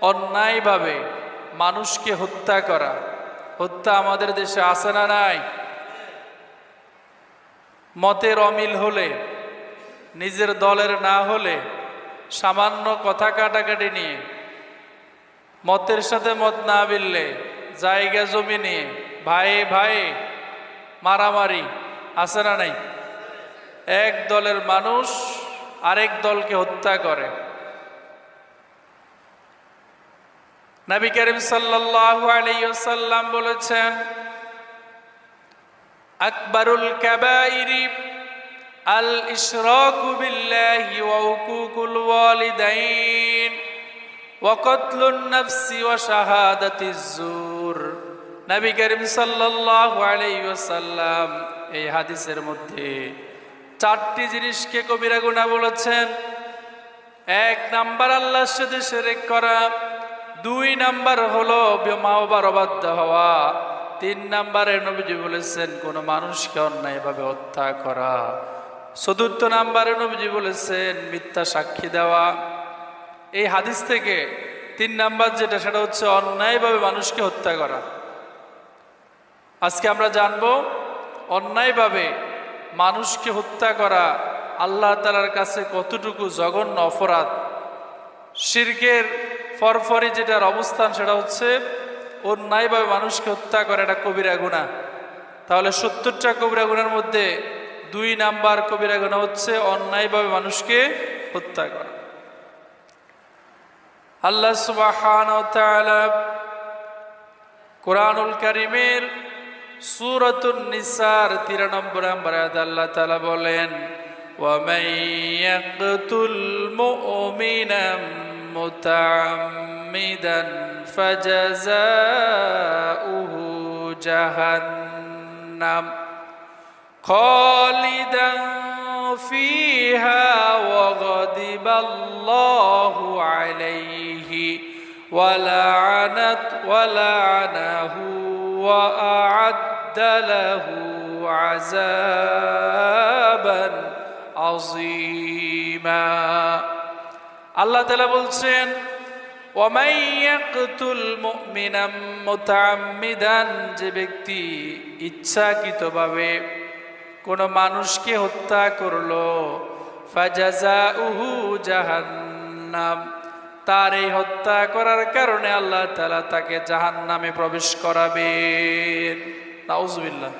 অন্যায়ভাবে মানুষকে হত্যা করা। হত্যা আমাদের দেশে আসে না নাই? মতের অমিল হলে, নিজের দলের না হলে, সামান্য কথা কাটাকাটি নিয়ে, মতের সাথে মত না মিললে, জায়গা জমি নিয়ে ভাই ভাই মারামারি আছে না নাই? এক দলের মানুষ আরেক দলকে হত্যা করে। নবী করিম সাল্লাল্লাহু আলাইহি ওয়াসাল্লাম বলেছেন, আকবরুল কাবাইরি আল ইশরাকু বিল্লাহি ওয়া উকুকুল ওয়ালিদাইন ওয়া কতলুন নাফসি ওয়া শাহাদাতিজ জুর নবী করিম সাল্লাল্লাহু আলাইহি ওয়াসাল্লাম এই হাদিসের মধ্যে চারটি জিনিসকে কবিরা গুনাহ বলেছেন। এক নাম্বার, আল্লাহর সাথে শিরক করা। দুই নাম্বার হলো মা বাবার অবাধ্য হওয়া তিন নাম্বারে নবীজি বলেছেন, কোন মানুষকে অন্যায়ভাবে হত্যা করা। চতুর্থ নাম্বারে নবীজি বলেছেন, মিথ্যা সাক্ষী দেওয়া। এই হাদিস থেকে তিন নাম্বার যেটা, সেটা হচ্ছে অন্যায়ভাবে মানুষকে হত্যা করা। আজকে আমরা জানব অন্যায়ভাবে মানুষকে হত্যা করা আল্লাহ তালার কাছে কতটুকু জঘন্য অপরাধ। শিরকের ফরফরি যেটার অবস্থান সেটা হচ্ছে অন্যায়ভাবে মানুষকে হত্যা করা এটা কবিরা গুণা তাহলে সত্তরটা কবিরা গুণার মধ্যে দুই নাম্বার কবিরা গুণা হচ্ছে অন্যায়ভাবে মানুষকে হত্যা করা আল্লাহ সুবাহান কোরআনুল করিমের সুরতুন নিসার তিরানব্বর নম্বর আয়াত আল্লাহ তালা বলেন ومن يقتل مؤمنا متعمدا فجزاؤه جهنم خالدا فيها وغضب الله عليه ولعنت ولعنه وأعد له عذابا عظيما. আল্লাহ তালা বলছেন যে ব্যক্তি ইচ্ছাকৃতভাবে কোনো মানুষকে হত্যা করল জাহান্নাম তার এই হত্যা করার কারণে আল্লাহ তালা তাকে জাহান্নামে প্রবেশ করাবেন। নাউজুবিল্লাহ।